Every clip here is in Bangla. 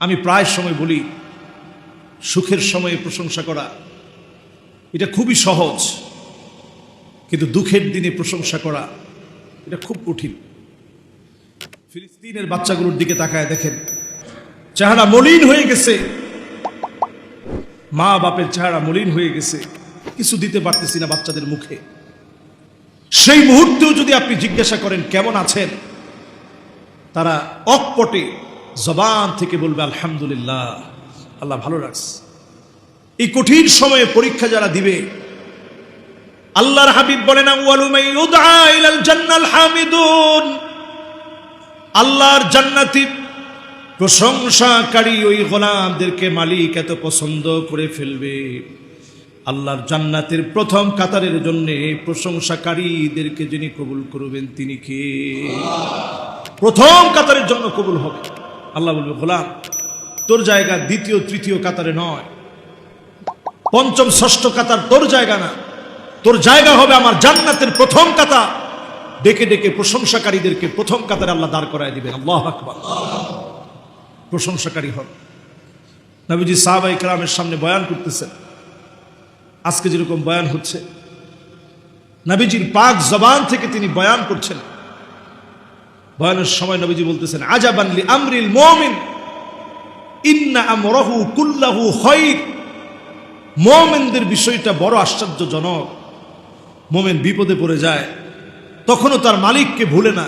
আমি প্রায় সময় বলি, সুখের সময়ে প্রশংসা করা। এটা খুবই সহজ, কিন্তু দুঃখের দিনে প্রশংসা করা, এটা খুব কঠিন। ফিলিস্তিনের বাচ্চাগুলোর দিকে তাকায় দেখেন, চেহারা মলিন হয়ে গেছে। মা বাপের চেহারা মলিন হয়ে গেছে, কিছু দিতে পারতেছি না বাচ্চাদের মুখে। সেই মুহূর্তেও যদি আপনি জিজ্ঞাসা করেন, কেমন আছেন? তারা অকপটে জবান থেকে বলবে, আলহামদুলিল্লাহ, আল্লাহ ভালো রাখছে। এই কঠিন সময়ে পরীক্ষা যারা দিবে, আল্লাহর হাবিব বলেন আল্লাহর জান্নাতি প্রশংসাকারী ওই গোলামদেরকে মালিক এত পছন্দ করে ফেলবে। আল্লাহর জান্নাতের প্রথম কাতারের জন্য প্রশংসাকারীদেরকে যিনি কবুল করবেন, তিনি কে? প্রথম কাতারের জন্য কবুল হবে। আল্লাহ বলবে, গোলাম, তোর জায়গা দ্বিতীয়, তৃতীয় কাতারে নয়। পঞ্চম, ষষ্ঠ কাতার তোর জায়গা না। তোর জায়গা হবে আমার জান্নাতের প্রথম কাতা ডেকে ডেকে প্রশংসাকারীদেরকে প্রথম কাতারে আল্লাহ দাঁড় করায় দিবেন। আল্লাহ আকবার। প্রশংসাকারী হন। নবীজি সাহাবাই কালামের সামনে বয়ান করতেছেন। আজকে যেরকম বয়ান হচ্ছে, নবীজির পাক জবান থেকে তিনি বয়ান করছেন। বয়ানের সময় নবীজি বলতেছেন আজাবানলি আমরিল মুমিন, ইন্না আমরহু কুল্লাহু খায়র মুমিনদের বিষয়টা বড় আশ্চর্যজনক। মোমেন বিপদে পড়ে যায়, তখনও তার মালিককে ভুলে না।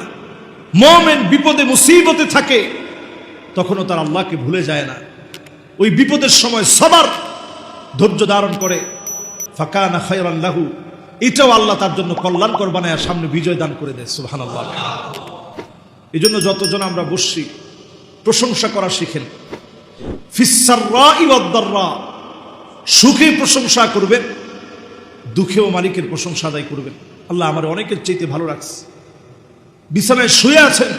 মোমেন বিপদে, মুসিবতে থাকে, তখনও তার আল্লাহকে ভুলে যায় না। ওই বিপদের সময় সবার ধৈর্য ধারণ করে। ফাঁকা না খাইরাল্লাহু এটাও আল্লাহ তার জন্য কল্যাণকর বানায় সামনে বিজয় দান করে দেয় সুহান আল্লাহ এই জন্য যতজন আমরা বসছি, প্রশংসা করা শিখেন। সুখে প্রশংসা করবেন, দুঃখেও মালিকের প্রশংসা আদায় করবেন। আল্লাহ আমার অনেকের চাইতে ভালো রাখছে। বিছানায় শুয়ে আছেন,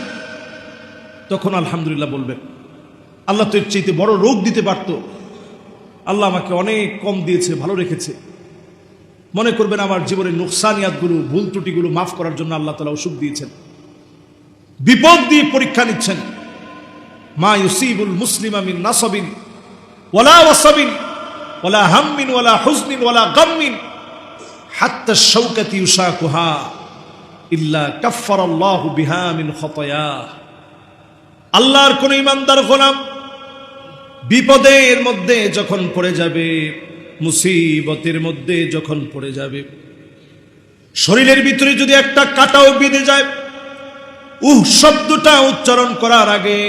তখন আলহামদুলিল্লাহ বলবেন, আল্লাহ তো এর চাইতে বড় রোগ দিতে পারত। আল্লাহ আমাকে অনেক কম দিয়েছে, ভালো রেখেছে। মনে করবেন আমার জীবনের নোকসানিয়াতগুলো, ভুল ত্রুটিগুলো মাফ করার জন্য আল্লাহ তালা ওষুধ দিয়েছেন। বিপদ দিয়ে পরীক্ষা নিচ্ছেন। মা ইউসিবুল মুসলিম আমিন নাসবিন, ওয়ালা ওয়াসাবিন, ওয়ালা হাম্মিন, ওয়ালা হুজনিন, ওয়ালা গাম্মিন। হাত্তা শৌকাতি ইউসাকুহা ইল্লা কাফফারাল্লাহু বিহা মিন খতায়া আল্লাহর কোন ইমানদার গোলাম বিপদের মধ্যে যখন পড়ে যাবে, মুসিবতের মধ্যে যখন পড়ে যাবে, শরীরের ভিতরে যদি একটা কাটাও বেঁধে যায় উহ, শব্দটা উচ্চারণ করার আগে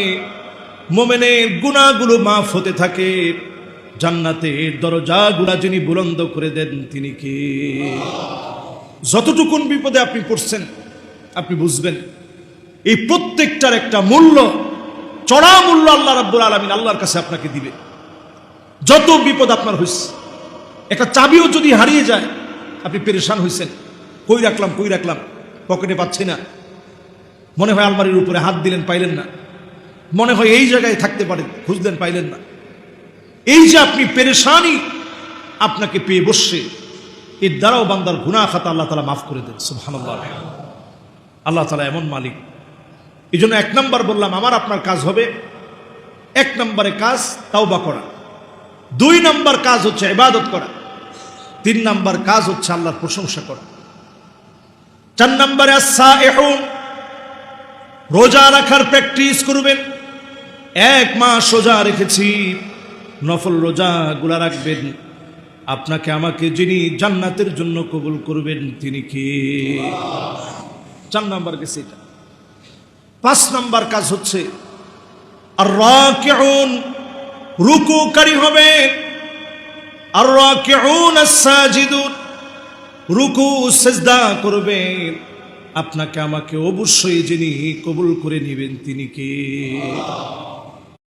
মোমেনের গুণাগুলো মাফ হতে থাকে। জান্নাতের দরজাগুলা যিনি বুলন্দ করে দেন, তিনি কে? যতটুকুন বিপদে আপনি পড়ছেন, আপনি বুঝবেন, এই প্রত্যেকটার একটা মূল্য, চড়া মূল্য আল্লাহ রাব্বুল আলমিন আল্লাহর কাছে আপনাকে দিবে। যত বিপদ আপনার হয়েছে একটা চাবিও যদি হারিয়ে যায়, আপনি পেরেশান হয়েছেন কই রাখলাম কই রাখলাম, পকেটে পাচ্ছি না। মনে হয় আলমারির উপরে হাত দিলেন, পাইলেন না। মনে হয় এই জায়গায় থাকতে পারেন, খুঁজলেন, পাইলেন না। এই যে আপনি পেরেশানি আপনাকে পেয়ে বসছে, এর দ্বারাও বান্দার গুণা খাতা আল্লাহ তালা মাফ করে দেন সুবহান আল্লাহ তালা এমন মালিক। এই জন্য এক নম্বর বললাম, আমার আপনার কাজ হবে এক নম্বরে কাজ তাওবা করা। দুই নম্বর কাজ হচ্ছে ইবাদত করা। তিন নম্বর কাজ হচ্ছে আল্লাহর প্রশংসা করা। চার নম্বরে আসা এখন রোজা রাখার প্র্যাকটিস করবেন। এক মাস সোজা রেখেছি, নফল রোজা গুলা রাখবেন। আপনাকে আমাকে যিনি জান্নাতের জন্য কবুল করবেন, তিনি কি? চার নম্বর গেছে এটা। পাঁচ নম্বর কাজ হচ্ছে আর রাকিউন রুকুকারী হবে আর সাজিদুন রুকু, সেজদা করবেন। আপনাকে আমাকে অবশ্যই যিনি কবুল করে নেবেন তিনি কে?